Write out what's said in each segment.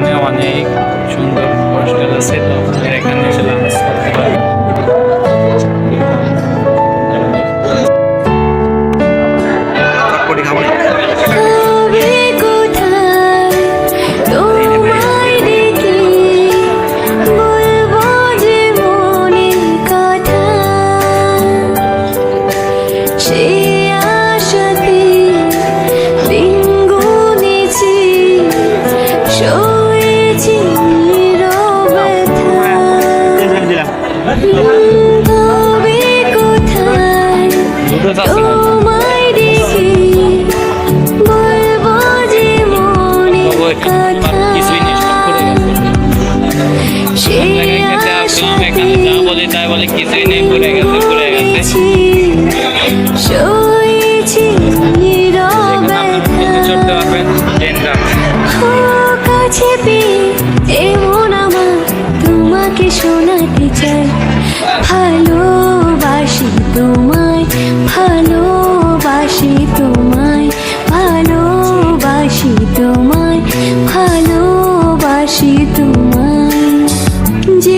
এখানে অনেক সুন্দর হোস্টেল আছে তো এখানে এসে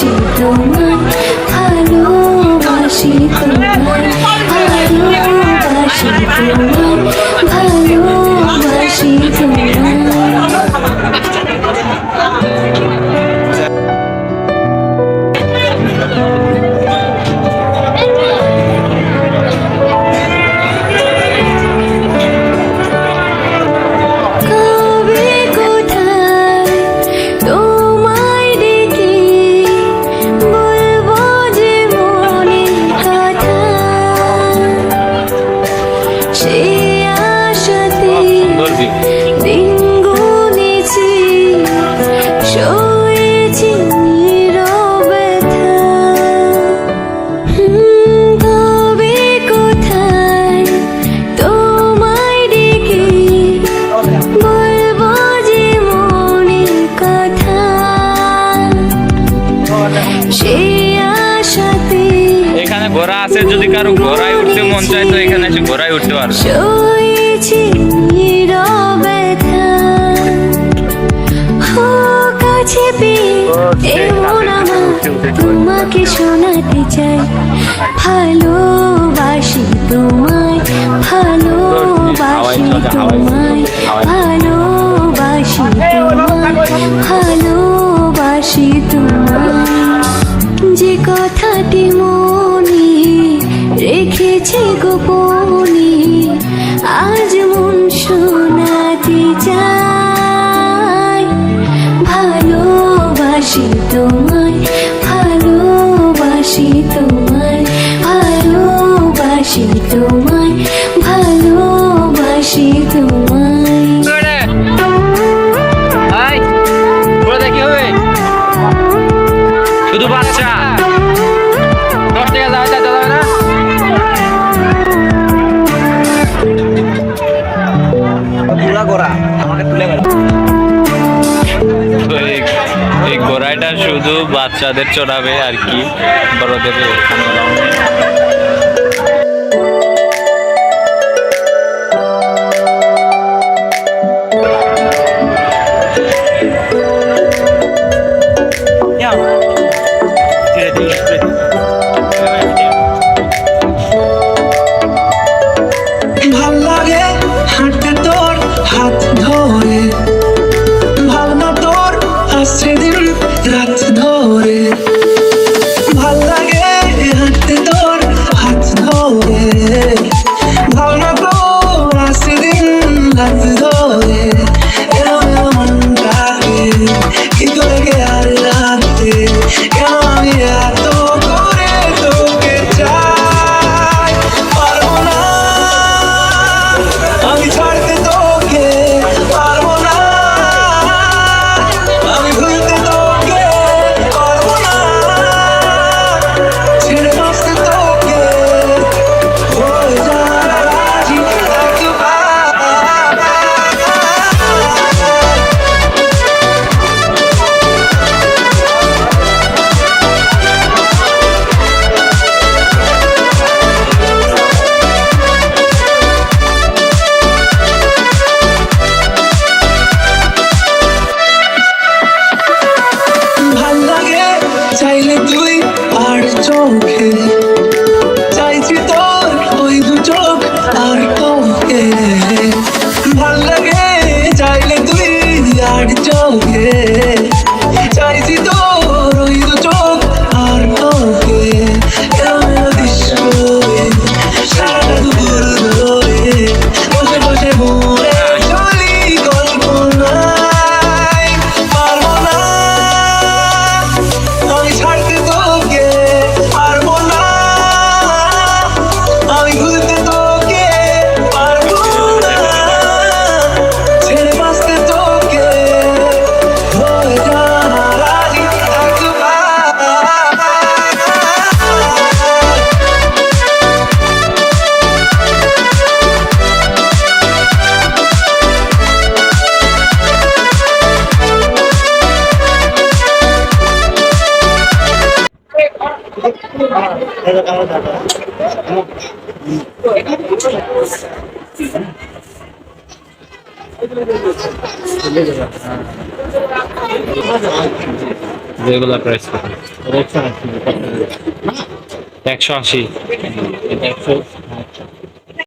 记得吗 ঘোড়া আছে যদি কারও ঘোড়ায় উঠতে মন চায় তো এখানে এসে ঘোড়ায় উঠতে পারবে। তোমাকে শোনাতে চাই। ভালোবাসি তোমায় ভালোবাসি তোমায় ভালোবাসি তোমায় ভালোবাসি তোমায়। যে কথাটি আছে গোপনে, আজ মন শোনাতে চাই। ভালোবাসি তোমায় ভালোবাসি তোমায় ভালোবাসি তোমায় ভালোবাসি তোমায়। শুধু বাচ্চা। শুধু বাচ্চাদের চড়াবে আর কি বড়দের Yeah. যেগুলো প্রাইস একশো আশি। একশো